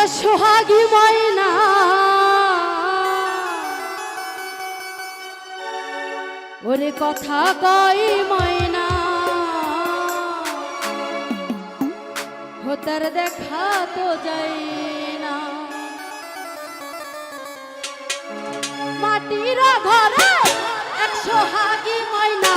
ওরে সোহাগী ময়না। ওরে কথা কই ময়না। হোতার দেখা তো যাই না। মাটির ঘরে এক সোহাগী ময়না।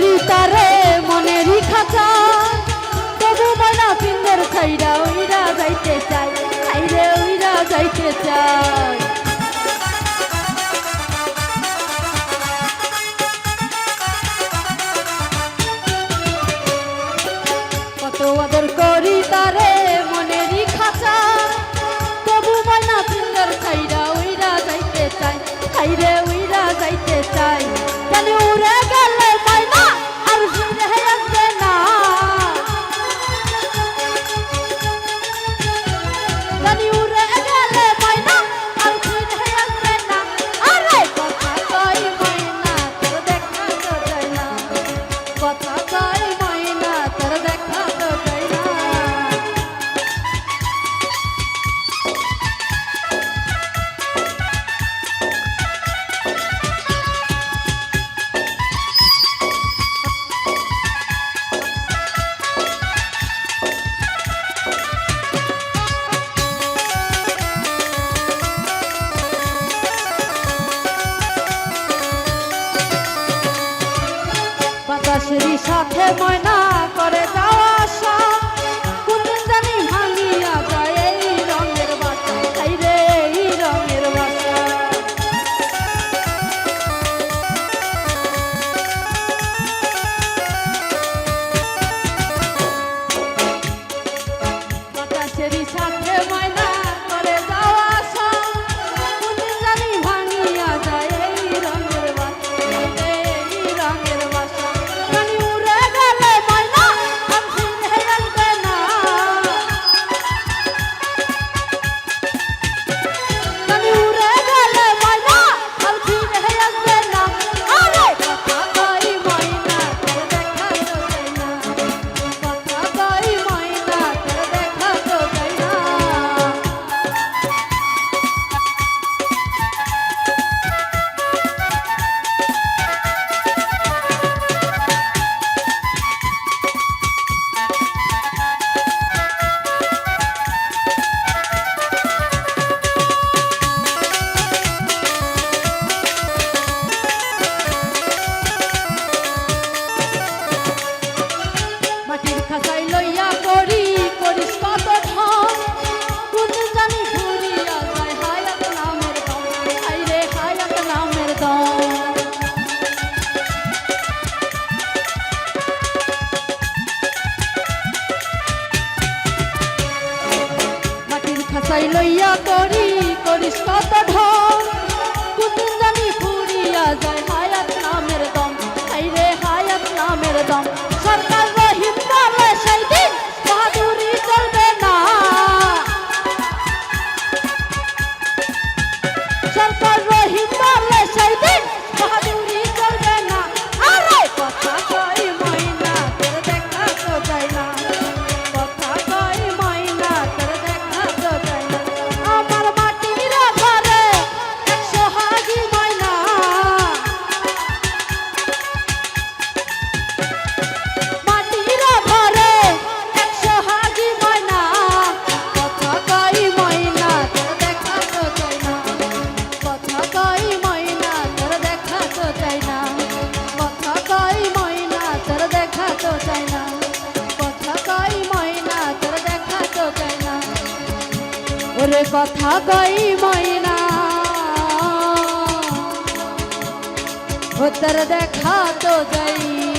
করি তারে মনেরই খাঁচা তবু মনা পিঙ্গর খাইরা ওইরা যাইতে চাই খাইরে ওইরা যাইতে চাই কত আদর করি তারে মনেরই খাঁচা তবু মনা পিঙ্গর খাইরা ওইরা যাইতে চাই খাইরে সেই সাথে ময়না লইয়া করি, করিস কত ঢং কুতুন জানি ফুরিয়া যায় হায়াত নামের দম। হাই রে হায়াত নামের দম। তোরে কথা কই ময়না? ও তোর দেখা তো যাই।